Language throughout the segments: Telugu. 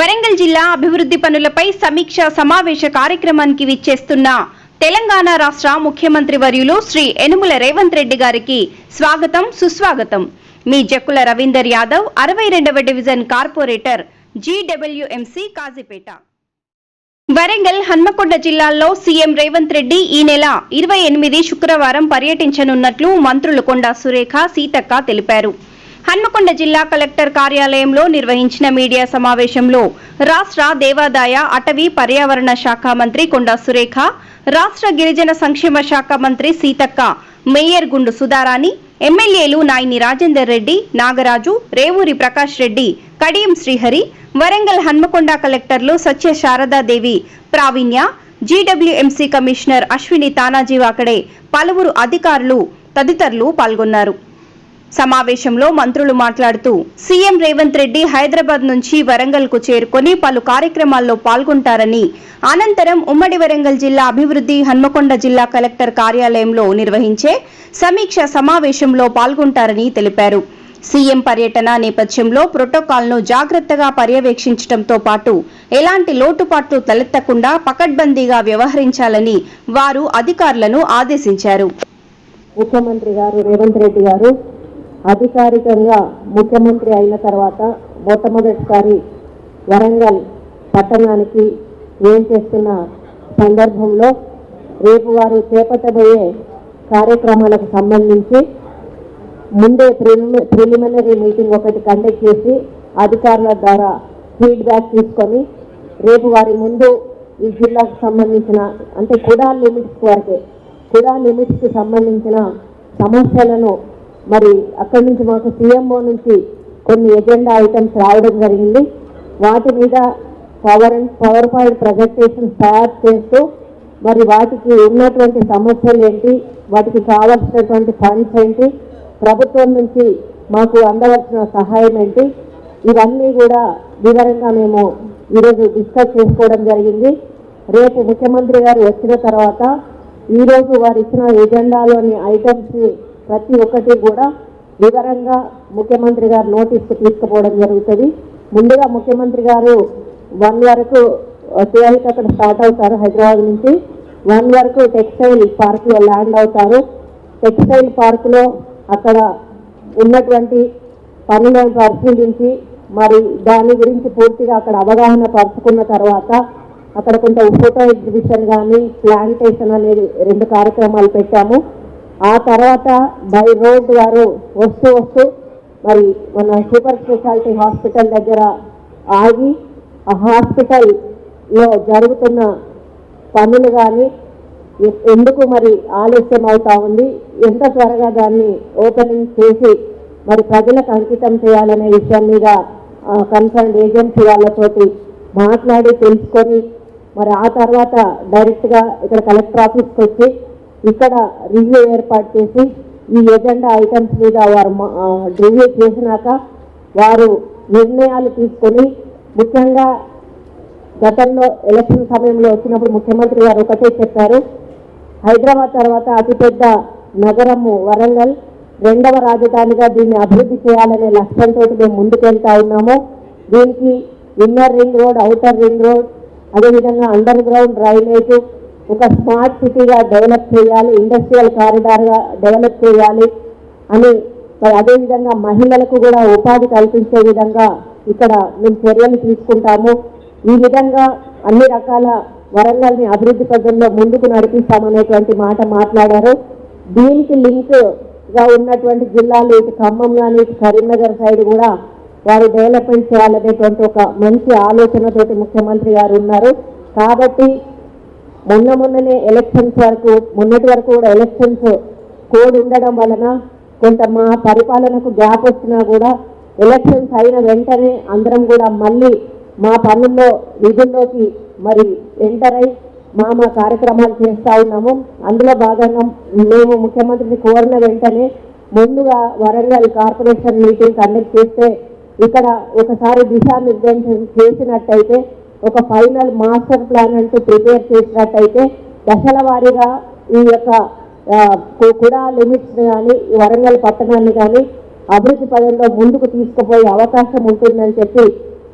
వరంగల్ జిల్లా అభివృద్ధి పనులపై సమీక్ష సమావేశ కార్యక్రమానికి విచ్చేస్తున్న తెలంగాణ రాష్ట్ర ముఖ్యమంత్రి వర్యులు శ్రీ యనుమల రేవంత్ రెడ్డి గారికి స్వాగతం సుస్వాగతం. మీ జక్కుల రవీందర్ యాదవ్ అరవై రెండవ division corporator GWMC Kazipet. Warangal Hanamkonda జిల్లాల్లో సీఎం రేవంత్ రెడ్డి ఈ నెల ఇరవై ఎనిమిది శుక్రవారం పర్యటించనున్నట్లు మంత్రులు కొండా సురేఖ సీతక్క తెలిపారు. హన్మకొండ జిల్లా కలెక్టర్ కార్యాలయంలో నిర్వహించిన మీడియా సమావేశంలో రాష్ట్ర దేవాదాయ అటవీ పర్యావరణ శాఖ మంత్రి కొండా సురేఖ రాష్ట్ర గిరిజన సంక్షేమ శాఖ మంత్రి సీతక్క మేయర్ గుండు సుధారాణి ఎమ్మెల్యేలు నాయిని రాజేందర్ రెడ్డి నాగరాజు రేవూరి ప్రకాష్ రెడ్డి కడియం శ్రీహరి వరంగల్ హన్మకొండ కలెక్టర్లు సత్య శారదాదేవి ప్రావీణ్య జీడబ్ల్యూఎంసీ కమిషనర్ అశ్విని తానాజీ వాకడే పలువురు అధికారులు తదితరులు పాల్గొన్నారు. సమావేశంలో మంత్రులు మాట్లాడుతూ సీఎం రేవంత్ రెడ్డి హైదరాబాద్ నుంచి వరంగల్కు చేరుకొని పలు కార్యక్రమాల్లో పాల్గొంటారని అనంతరం ఉమ్మడి వరంగల్ జిల్లా అభివృద్ధి హన్మకొండ జిల్లా కలెక్టర్ కార్యాలయంలో నిర్వహించే సమీక్ష సమావేశంలో పాల్గొంటారని తెలిపారు. సీఎం పర్యటన నేపథ్యంలో ప్రోటోకాల్ను జాగ్రత్తగా పర్యవేక్షించడంతో పాటు ఎలాంటి లోటుపాట్లు తలెత్తకుండా పకడ్బందీగా వ్యవహరించాలని వారు అధికారులను ఆదేశించారు. ముఖ్యమంత్రి గారు రేవంత్ రెడ్డి గారు అధికారికంగా ముఖ్యమంత్రి అయిన తర్వాత మొట్టమొదటిసారి వరంగల్ పట్టణానికి ఏం చేస్తున్న సందర్భంలో రేపు వారు చేపట్టబోయే కార్యక్రమాలకు సంబంధించి ముందే ప్రిలిమి ప్రిలిమినరీ మీటింగ్ ఒకటి కండక్ట్ చేసి అధికారుల ద్వారా ఫీడ్బ్యాక్ తీసుకొని రేపు వారి ముందు ఈ జిల్లాకు సంబంధించిన అంటే కుడా లిమిట్స్ వరకే కుడా లిమిట్స్కి సంబంధించిన సమస్యలను మరి అక్కడి నుంచి మాకు సీఎంఓ నుంచి కొన్ని ఎజెండా ఐటమ్స్ రావడం జరిగింది. వాటి మీద power and power point presentations తయారు చేస్తూ మరి వాటికి ఉన్నటువంటి సమస్యలు ఏంటి వాటికి కావాల్సినటువంటి ఫండ్స్ ఏంటి ప్రభుత్వం నుంచి మాకు అందవలసిన సహాయం ఏంటి ఇవన్నీ కూడా వివరంగా మేము ఈరోజు డిస్కస్ చేసుకోవడం జరిగింది. రేపు ముఖ్యమంత్రి గారు వచ్చిన తర్వాత ఈరోజు వారు ఇచ్చిన ఎజెండాలోని ఐటమ్స్ ప్రతి ఒక్కటి కూడా వివరంగా ముఖ్యమంత్రి గారు నోటీస్కి తీసుకుపోవడం జరుగుతుంది. ముందుగా ముఖ్యమంత్రి గారు వన్ వరకు ట్వెల్వ్కి అక్కడ స్టార్ట్ అవుతారు హైదరాబాద్ నుంచి. వన్ వరకు టెక్స్టైల్ పార్క్లో ల్యాండ్ అవుతారు. టెక్స్టైల్ పార్క్లో అక్కడ ఉన్నటువంటి పనులను పరిశీలించి మరి దాని గురించి పూర్తిగా అక్కడ అవగాహన పరుచుకున్న తర్వాత అక్కడ కొంత ఫోటో ఎగ్జిబిషన్ కానీ ప్లాంటేషన్ అనేది రెండు కార్యక్రమాలు పెట్టాము. ఆ తర్వాత బై రోడ్ వారు వస్తూ వస్తూ మరి మన సూపర్ స్పెషాలిటీ హాస్పిటల్ దగ్గర ఆగి ఆ హాస్పిటల్లో జరుగుతున్న పనులు కానీ ఎందుకు మరి ఆలస్యం అవుతా ఉంది ఎంత త్వరగా దాన్ని ఓపెనింగ్ చేసి మరి ప్రజలకు అంకితం చేయాలనే విషయం మీద కన్సర్న్ ఏజెన్సీ వాళ్ళతోటి మాట్లాడి తెలుసుకొని మరి ఆ తర్వాత డైరెక్ట్గా ఇక్కడ కలెక్టర్ ఆఫీస్కి వచ్చి ఇక్కడ రివ్యూ ఏర్పాటు చేసి ఈ ఎజెండా ఐటమ్స్ మీద వారు రివ్యూ చేసినాక వారు నిర్ణయాలు తీసుకొని ముఖ్యంగా గతంలో ఎలక్షన్ సమయంలో వచ్చినప్పుడు ముఖ్యమంత్రి గారు ఒకటే చెప్పారు. హైదరాబాద్ తర్వాత అతిపెద్ద నగరము వరంగల్. రెండవ రాజధానిగా దీన్ని అభివృద్ధి చేయాలనే లక్ష్యంతో మేము ముందుకెళ్తా ఉన్నాము. దీనికి inner ring road outer ring road అదేవిధంగా అండర్ గ్రౌండ్ డ్రైనేజ్ ఒక స్మార్ట్ సిటీగా డెవలప్ చేయాలి ఇండస్ట్రియల్ కారిడార్గా డెవలప్ చేయాలి అని మరి అదేవిధంగా మహిళలకు కూడా ఉపాధి కల్పించే విధంగా ఇక్కడ మేము చర్యలు తీసుకుంటాము. ఈ విధంగా అన్ని రకాల వరంగల్ని అభివృద్ధి పథంలో ముందుకు నడిపిస్తామనేటువంటి మాట మాట్లాడారు. దీనికి లింక్గా ఉన్నటువంటి జిల్లాలు ఇటు ఖమ్మం కానీ ఇటు కరీంనగర్ సైడ్ కూడా వారు డెవలప్మెంట్ చేయాలనేటువంటి ఒక మంచి ఆలోచనతోటి ముఖ్యమంత్రి గారు ఉన్నారు. కాబట్టి మొన్న మొన్ననే ఎలక్షన్స్ వరకు మొన్నటి వరకు కూడా ఎలక్షన్స్ కోడ్ ఉండడం వలన కొంత మా పరిపాలనకు గ్యాప్ వచ్చినా కూడా ఎలక్షన్స్ అయిన వెంటనే అందరం కూడా మళ్ళీ మా పనుల్లో విధుల్లోకి మరి ఎంటర్ అయి మా మా కార్యక్రమాలు చేస్తూ ఉన్నాము. అందులో భాగంగా మేము ముఖ్యమంత్రిని కోరిన వెంటనే ముందుగా వరంగల్ కార్పొరేషన్ మీటింగ్ కండక్ట్ చేస్తే ఇక్కడ ఒకసారి దిశానిర్దేశం చేసినట్టయితే ఒక ఫైనల్ మాస్టర్ ప్లాన్ అంటూ ప్రిపేర్ చేసినట్టయితే దశల వారీగా ఈ యొక్క కూడా లిమిట్స్ని లిమిట్స్ కానీ వరంగల్ పట్టణాన్ని కానీ అభివృద్ధి పదంలో ముందుకు తీసుకుపోయే అవకాశం ఉంటుందని చెప్పి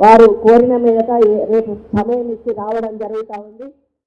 వారు కోరిన మీదట రేపు సమయం ఇచ్చి రావడం జరుగుతూ ఉంది.